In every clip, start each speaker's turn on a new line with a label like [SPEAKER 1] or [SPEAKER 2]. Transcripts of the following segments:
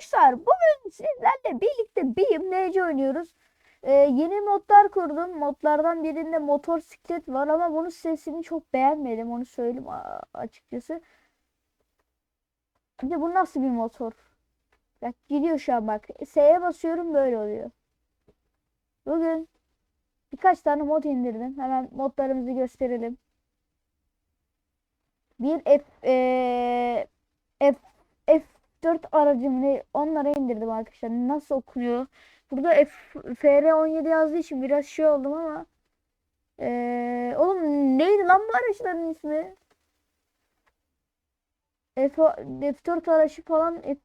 [SPEAKER 1] Arkadaşlar bugün sizlerle birlikte BMNC oynuyoruz. Ee, yeni modlar kurdum. Modlardan birinde motosiklet var ama bunun sesini çok beğenmedim. Onu söyleyeyim açıkçası. Bir de bu nasıl bir motor? Bak gidiyor şu an bak. S'ye basıyorum böyle oluyor. Bugün birkaç tane mod indirdim. Hemen modlarımızı gösterelim. Bir F, eee, F, F4 aracım ne onlara indirdim arkadaşlar. Nasıl okunuyor? Burada F, FR17 yazdığı için biraz şey oldum ama eee oğlum neydi lan bu araçların ismi? F, F4 aracı falan F,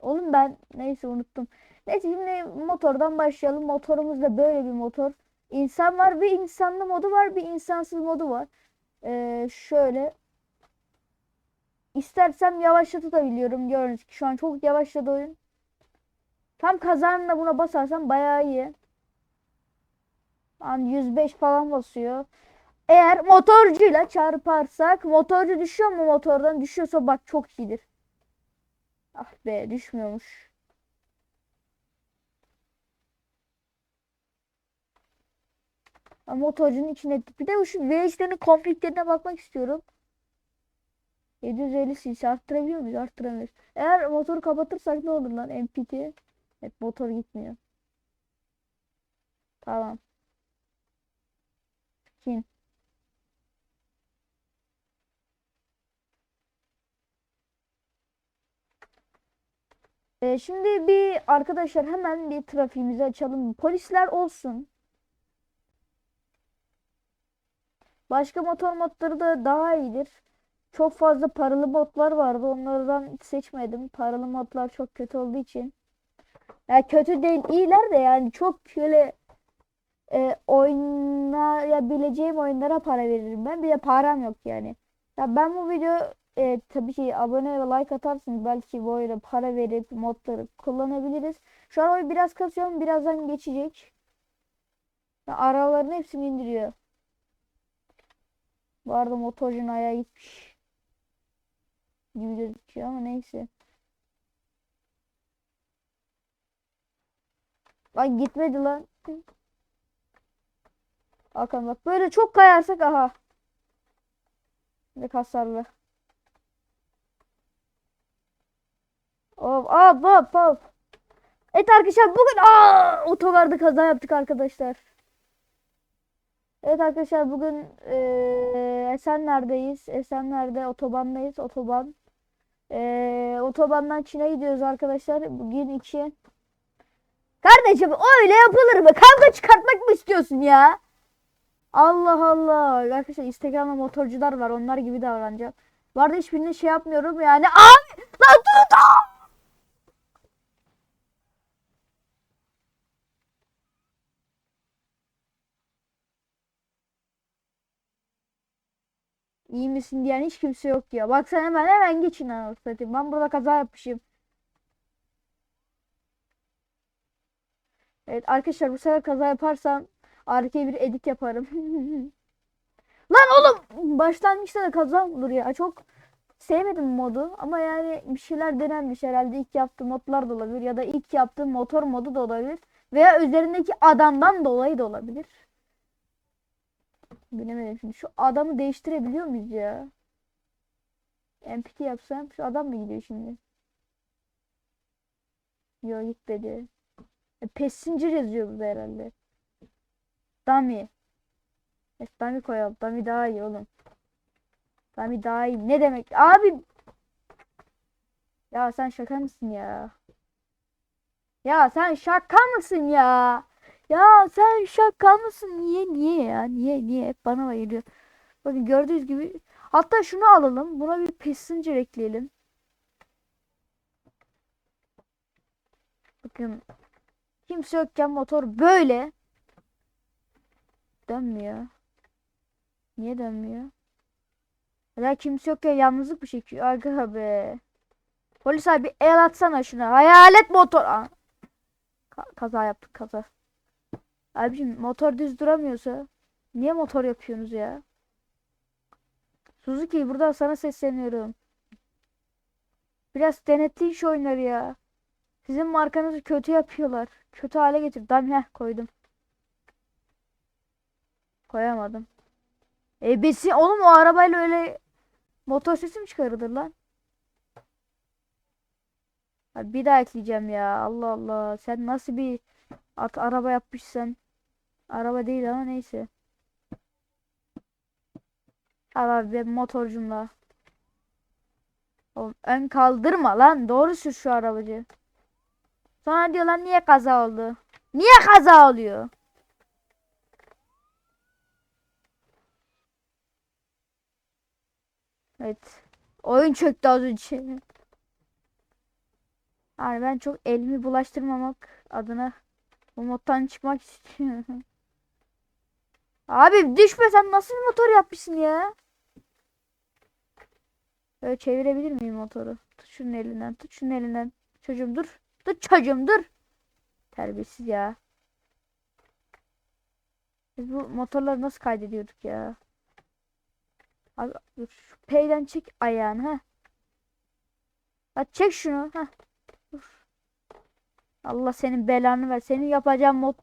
[SPEAKER 1] oğlum ben neyse unuttum. Neyse şimdi motordan başlayalım. Motorumuz da böyle bir motor. İnsan var bir insanlı modu var bir insansız modu var. Eee şöyle İstersem yavaşlatabiliyorum. Gördüğünüz ki şu an çok yavaşladı oyun. Tam kazanla buna basarsam bayağı iyi. An 105 falan basıyor. Eğer motorcuyla çarparsak motorcu düşüyor mu motordan? Düşüyorsa bak çok iyidir. Ah be düşmüyormuş. Motorcunun içine bir de şu V3'lerin konfliklerine bakmak istiyorum. 750 cc arttırabiliyor muyuz? Arttıramıyoruz. Eğer motoru kapatırsak ne olur lan? MPT. Evet motor gitmiyor. Tamam. Kim? Ee, şimdi bir arkadaşlar hemen bir trafiğimizi açalım. Polisler olsun. Başka motor modları da daha iyidir. Çok fazla paralı modlar vardı. Onlardan seçmedim. Paralı modlar çok kötü olduğu için. Ya kötü değil, iyiler de yani çok şöyle e, oynayabileceğim oyunlara para veririm ben. Bir de param yok yani. Ya ben bu video e, tabii ki abone ve like atarsınız. Belki bu oyuna para verip modları kullanabiliriz. Şu an oyun biraz kasıyorum. Birazdan geçecek. Ya araların hepsini indiriyor. Bu arada ayağı gitmiş gibi gözüküyor ama neyse. Ay gitmedi lan. Hakan bak böyle çok kayarsak aha. Ne kasarlı. Hop hop hop hop. Evet arkadaşlar bugün aa, otogarda kaza yaptık arkadaşlar. Evet arkadaşlar bugün eee Esenler'deyiz. Esenler'de otobandayız. Otoban. Eee otobandan Çin'e gidiyoruz arkadaşlar. Bugün için. Kardeşim öyle yapılır mı? Kavga çıkartmak mı istiyorsun ya? Allah Allah. Arkadaşlar Instagram'da motorcular var. Onlar gibi davranacağım. Bu arada hiçbirini şey yapmıyorum yani. Abi! Lan dur dur! İyi misin diyen hiç kimse yok ya. Bak sen hemen hemen geçin anasını satayım. Ben burada kaza yapmışım. Evet arkadaşlar bu sefer kaza yaparsam arkaya bir edit yaparım. Lan oğlum başlangıçta da kaza olur ya. Çok sevmedim modu ama yani bir şeyler denenmiş herhalde ilk yaptığım modlar da olabilir ya da ilk yaptığım motor modu da olabilir veya üzerindeki adamdan dolayı da olabilir. Bilemedim şimdi. Şu adamı değiştirebiliyor muyuz ya? MPT yapsam şu adam mı gidiyor şimdi? Yok gitmedi. E, Passenger yazıyor burada herhalde. Dummy. Evet, dummy koyalım. Dummy daha iyi oğlum. Dummy daha iyi. Ne demek? Abi. Ya sen şaka mısın ya? Ya sen şaka mısın ya? Ya sen şaka mısın? Niye niye ya? Niye niye? Hep bana bayılıyor. Bakın gördüğünüz gibi. Hatta şunu alalım. Buna bir passenger ekleyelim. Bakın. Kimse yokken motor böyle. Dönmüyor. Niye dönmüyor? Ya kimse yokken yalnızlık bir çekiyor. Aga be. Polis abi el atsana şuna. Hayalet motor. Aa. Ka- kaza yaptık kaza. Abicim motor düz duramıyorsa niye motor yapıyorsunuz ya? Suzuki burada sana sesleniyorum. Biraz denetleyin şu oyunları ya. Sizin markanızı kötü yapıyorlar. Kötü hale getir. Heh koydum. Koyamadım. E besi oğlum o arabayla öyle motor sesi mi çıkarılır lan? Abi bir daha ekleyeceğim ya. Allah Allah. Sen nasıl bir at araba yapmışsın? Araba değil ama neyse. Al abi ben motorcum da. Oğlum ön kaldırma lan. Doğru sür şu arabacı. Sonra diyorlar niye kaza oldu? Niye kaza oluyor? Evet. Oyun çöktü az önce. Yani ben çok elimi bulaştırmamak adına bu moddan çıkmak istiyorum. Abi düşme sen nasıl bir motor yapmışsın ya? Böyle çevirebilir miyim motoru? Tut şunun elinden, tut şunun elinden. Çocuğum dur. Dur çocuğum dur. Terbiyesiz ya. Biz bu motorları nasıl kaydediyorduk ya? Abi dur şu P'den çek ayağını ha. Hadi çek şunu ha. Allah senin belanı ver. Senin yapacağın mod.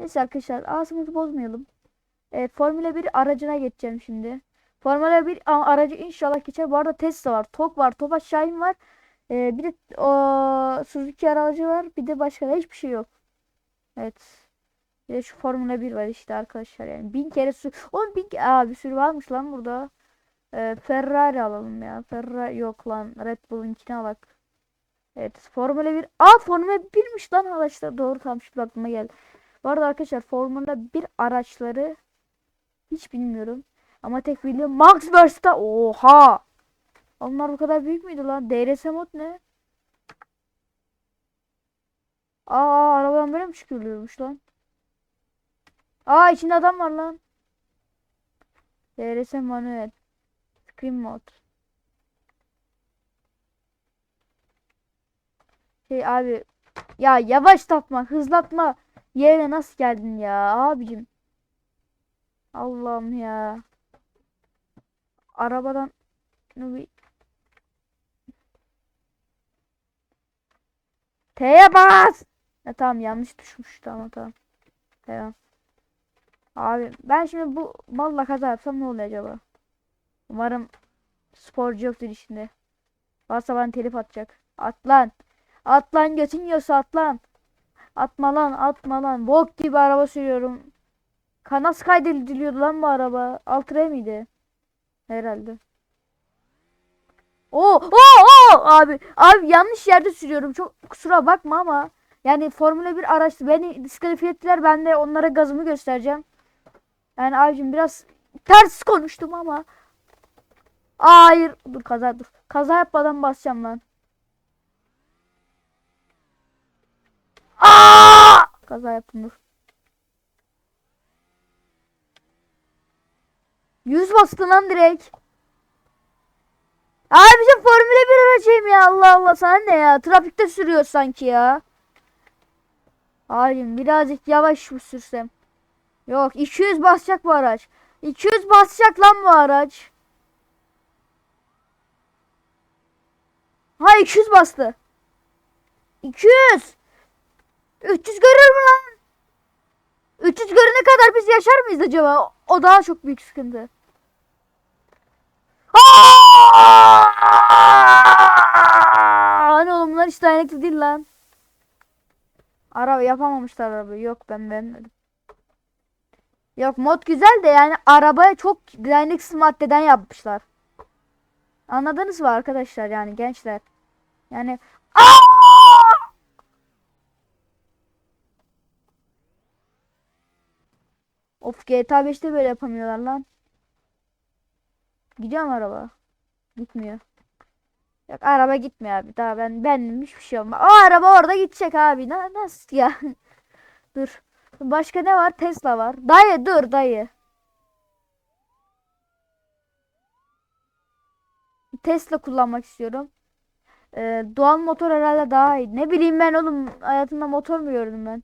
[SPEAKER 1] Neyse arkadaşlar ağzımızı bozmayalım. E, Formula 1 aracına geçeceğim şimdi. Formula 1 a- aracı inşallah geçer. Bu arada Tesla var. Tok var. Tofaş Şahin var. E, bir de o Suzuki aracı var. Bir de başka da hiçbir şey yok. Evet. Bir de şu Formula 1 var işte arkadaşlar yani. Bin kere sür... Oğlum bin Aa, bir sürü varmış lan burada. Ee, Ferrari alalım ya. Ferrari yok lan. Red Bull'unkini alak. Evet Formula 1. Aa Formula 1'miş lan araçlar. Doğru tam şimdi aklıma geldi. Bu arada arkadaşlar Formula 1 araçları hiç bilmiyorum. Ama tek bildiğim Max Verstappen. Oha! Onlar bu kadar büyük müydü lan? DRS mod ne? Aa arabadan böyle mi çıkıyormuş lan? Aa içinde adam var lan. DRS manuel. Screen mod. Şey abi. Ya yavaş tapma. Hızlatma. Yerine nasıl geldin ya abicim. Allah'ım ya. Arabadan şunu T'ye bas. Ya tamam yanlış düşmüş. Tamam tamam. Tamam. Abi ben şimdi bu malla kaza yapsam ne oluyor acaba? Umarım sporcu yoktur içinde. Varsa bana telif atacak. At lan. At lan götün yiyorsa at lan. Atma lan atma lan. Bok gibi araba sürüyorum. Ka nasıl kaydediliyordu lan bu araba? Altre miydi? Herhalde. Oo, oo, oo abi. Abi yanlış yerde sürüyorum. Çok kusura bakma ama yani Formula 1 araçtı. Beni diskalifiye ettiler. Ben de onlara gazımı göstereceğim. Yani abicim biraz ters konuştum ama. Hayır. Dur kaza dur. Kaza yapmadan basacağım lan. Aa! Kaza yaptım dur. 100 bastı lan direkt. Abicim Formula 1 aracıyım ya Allah Allah sana ne ya trafikte sürüyor sanki ya. Abicim birazcık yavaş mı sürsem? Yok 200 basacak bu araç. 200 basacak lan bu araç. Ha 200 bastı. 200. 300 görür mü lan? 300 görene kadar biz yaşar mıyız acaba? O daha çok büyük sıkıntı. Hani oğlum bunlar hiç dayanıklı değil lan. Araba yapamamışlar arabayı. Yok ben beğenmedim. Yok mod güzel de yani arabaya çok dayanıksız maddeden yapmışlar. Anladınız mı arkadaşlar yani gençler? Yani Aa! Of GTA 5'te böyle yapamıyorlar lan. Gidiyor mu araba? Gitmiyor. Yok araba gitmiyor abi. Daha ben benim hiçbir şey olmaz. O araba orada gidecek abi. Na, nasıl ya? dur. Başka ne var? Tesla var. Dayı dur dayı. Tesla kullanmak istiyorum. Ee, doğal motor herhalde daha iyi. Ne bileyim ben oğlum hayatımda motor mu gördüm ben?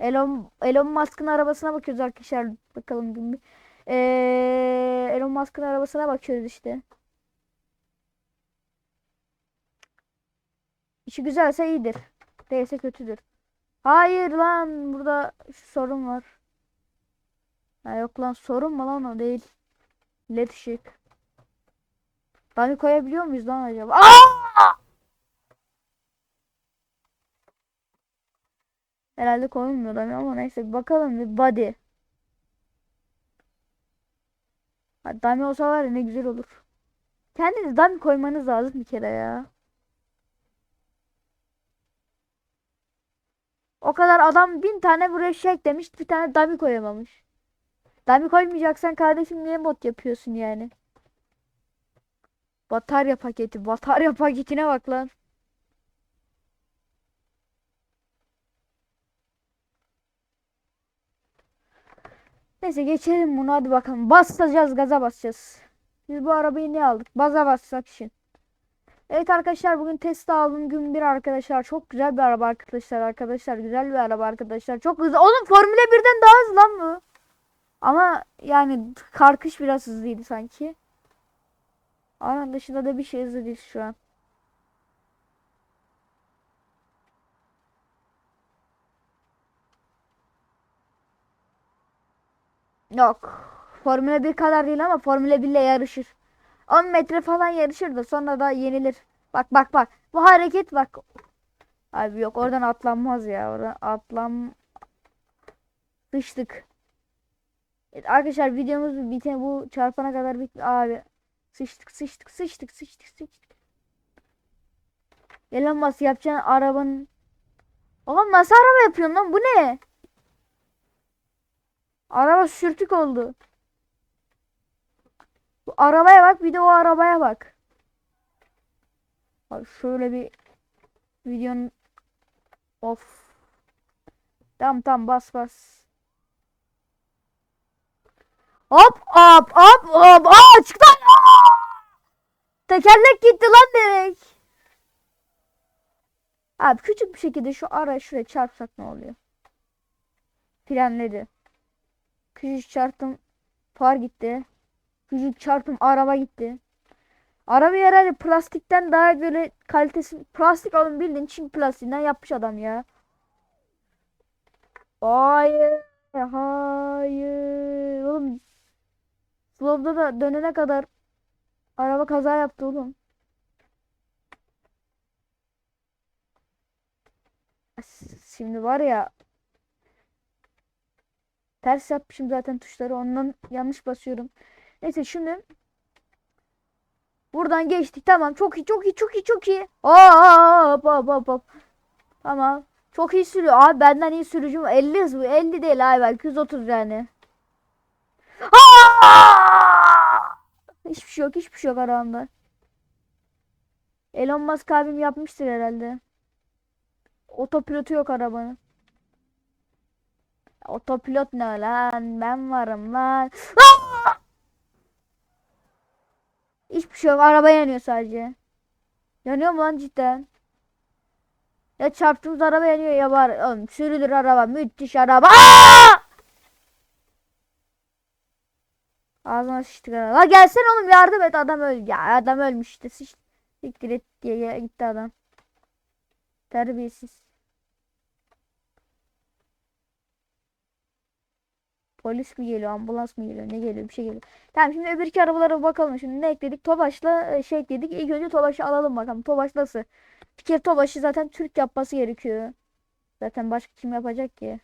[SPEAKER 1] Elon Elon Musk'ın arabasına bakıyoruz arkadaşlar. Bakalım. Ee, Elon Musk'ın arabasına bakıyoruz işte. İşi güzelse iyidir. Değilse kötüdür. Hayır lan burada sorun var. Ha yok lan sorun mu lan o değil. LED ışık. Dummy koyabiliyor muyuz lan acaba? Aa! Herhalde koyulmuyor dummy ama neyse bakalım bir body. Ha, dummy olsa var ya ne güzel olur. Kendiniz dummy koymanız lazım bir kere ya. O kadar adam bin tane buraya şey eklemiş bir tane dummy koyamamış. Dummy koymayacaksan kardeşim niye mod yapıyorsun yani? Batarya paketi. Batarya paketine bak lan. Neyse geçelim bunu hadi bakalım. Basacağız gaza basacağız. Biz bu arabayı ne aldık? Baza bassak için. Evet arkadaşlar bugün test aldım gün bir arkadaşlar. Çok güzel bir araba arkadaşlar arkadaşlar. Güzel bir araba arkadaşlar. Çok hızlı. Oğlum Formula 1'den daha hızlı lan bu. Ama yani karkış biraz hızlıydı sanki. Onun dışında da bir şey hızlı değil şu an. Yok. Formula 1 kadar değil ama Formula 1 ile yarışır. 10 metre falan yarışır da sonra da yenilir. Bak bak bak. Bu hareket bak. Abi yok oradan atlanmaz ya. Oradan atlam sıçtık. Evet, arkadaşlar videomuz biten bu çarpana kadar bit abi. Sıçtık sıçtık sıçtık sıçtık sıçtık. Elon Musk yapacağın arabanın Oğlum nasıl araba yapıyorsun lan bu ne? Araba sürtük oldu. Bu arabaya bak bir de o arabaya bak. Bak şöyle bir videonun of. Tamam tamam bas bas. Hop hop hop hop. Aa çıktı. Tekerlek gitti lan direkt. Abi küçük bir şekilde şu ara şuraya çarpsak ne oluyor? Frenledi. Küçük çarptım. Far gitti. Küçük çarptım araba gitti. Araba herhalde plastikten daha böyle kalitesi plastik alın bildiğin Çin plastiğinden yapmış adam ya. Hayır. Hayır. Oğlum Slow'da da dönene kadar araba kaza yaptı oğlum. Şimdi var ya ters yapmışım zaten tuşları ondan yanlış basıyorum. Neyse şimdi buradan geçtik tamam çok iyi çok iyi çok iyi çok iyi. Hop hop. Tamam. Çok iyi sürüyor. Abi benden iyi sürücüm 50 hız bu. 50 değil abi belki 130 yani. Aa! Hiçbir şey yok, hiçbir şey yok aramda. Elon Musk abim yapmıştır herhalde. Otopilotu yok arabanın. Otopilot ne lan? Ben varım lan. Hiçbir şey yok. Araba yanıyor sadece. Yanıyor mu lan cidden? Ya çarptığımız araba yanıyor ya var. Oğlum, sürülür araba. Müthiş araba. Aa! Ağzına sıçtık araba. La gelsene oğlum yardım et adam öl. Ya adam ölmüş işte. Sıç. Siktir et diye gitti adam. Terbiyesiz. Polis mi geliyor, ambulans mı geliyor, ne geliyor, bir şey geliyor. Tamam şimdi öbür iki arabalara bakalım. Şimdi ne ekledik? Tobaş'la e, şey ekledik. İlk önce Tobaş'ı alalım bakalım. Tobaş nasıl? Bir kere Tobaş'ı zaten Türk yapması gerekiyor. Zaten başka kim yapacak ki?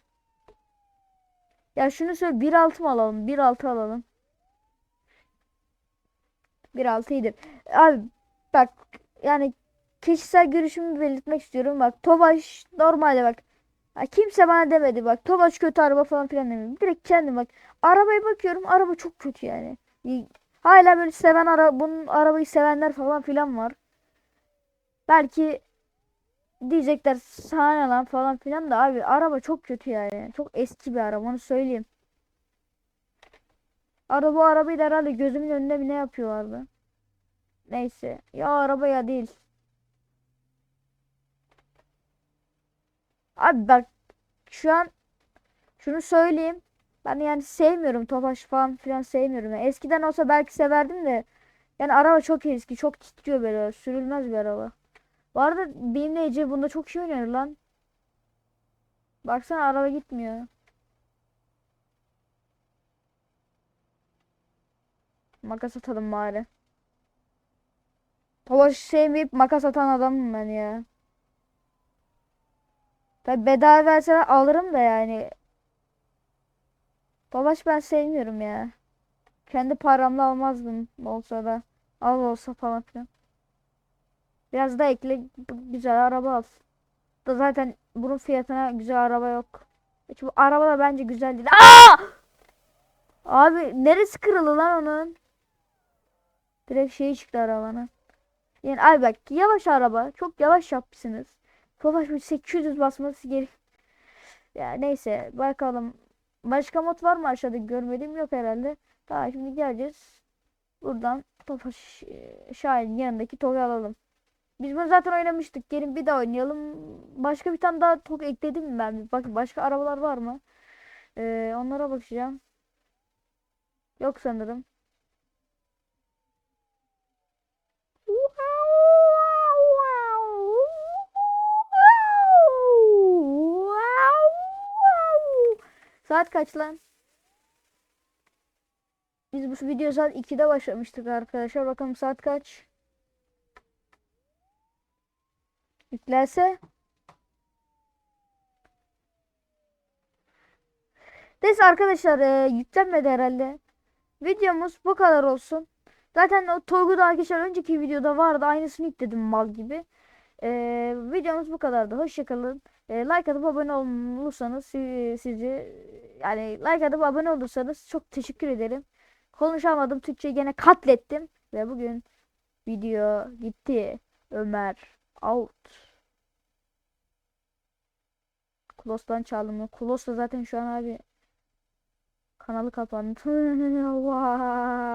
[SPEAKER 1] Ya şunu söyle 1.6 mı alalım? 1.6 alalım. 1.6 iyidir. Abi bak yani kişisel görüşümü belirtmek istiyorum. Bak Tobaş normalde bak. Ha, kimse bana demedi bak. Tobaş kötü araba falan filan demiyorum. Direkt kendim bak. Arabaya bakıyorum. Araba çok kötü yani. Hala böyle seven ara bunun arabayı sevenler falan filan var. Belki diyecekler sana ne lan falan filan da abi araba çok kötü yani. Çok eski bir araba onu söyleyeyim. Araba arabayı da herhalde gözümün önünde mi ne yapıyorlardı? Neyse. Ya araba ya değil. Abi bak şu an şunu söyleyeyim. Ben yani sevmiyorum Tofaş falan filan sevmiyorum. Yani eskiden olsa belki severdim de yani araba çok eski, çok titriyor böyle. Sürülmez bir araba. Bu arada benimle Ece bunda çok şey oynuyor lan. Baksana araba gitmiyor. Makas atalım bari. Tovaş sevmeyip makas atan adamım ben ya. Tabi bedava verseler alırım da yani. Tovaş ben sevmiyorum ya. Kendi paramla almazdım olsa da. Az olsa falan filan. Biraz da ekle güzel araba al. Da zaten bunun fiyatına güzel araba yok. Hiç bu araba da bence güzel değil. Aa! Abi neresi kırıldı lan onun? Direkt şey çıktı arabanın. Yani abi bak yavaş araba. Çok yavaş yapmışsınız. Tofaş bir 800 basması gerek. Ya neyse bakalım. Başka mod var mı aşağıda görmediğim yok herhalde. Tamam şimdi geleceğiz. Buradan Tofaş e, Şahin yanındaki Tog'u alalım. Biz bunu zaten oynamıştık. Gelin bir daha oynayalım. Başka bir tane daha Tog ekledim ben? Bak başka arabalar var mı? Ee, onlara bakacağım. Yok sanırım. Saat kaç lan? Biz bu video saat 2'de başlamıştık arkadaşlar. Bakalım saat kaç? Yüklerse. Neyse arkadaşlar e, yüklenmedi herhalde. Videomuz bu kadar olsun. Zaten o Toygu da arkadaşlar önceki videoda vardı. Aynısını yükledim mal gibi. E, videomuz bu kadardı. Hoşçakalın. E, like atıp abone olursanız si- sizi yani like atıp abone olursanız çok teşekkür ederim. Konuşamadım. Türkçeyi gene katlettim. Ve bugün video gitti. Ömer out. Klos'tan çaldım. Klos da zaten şu an abi kanalı kapandı.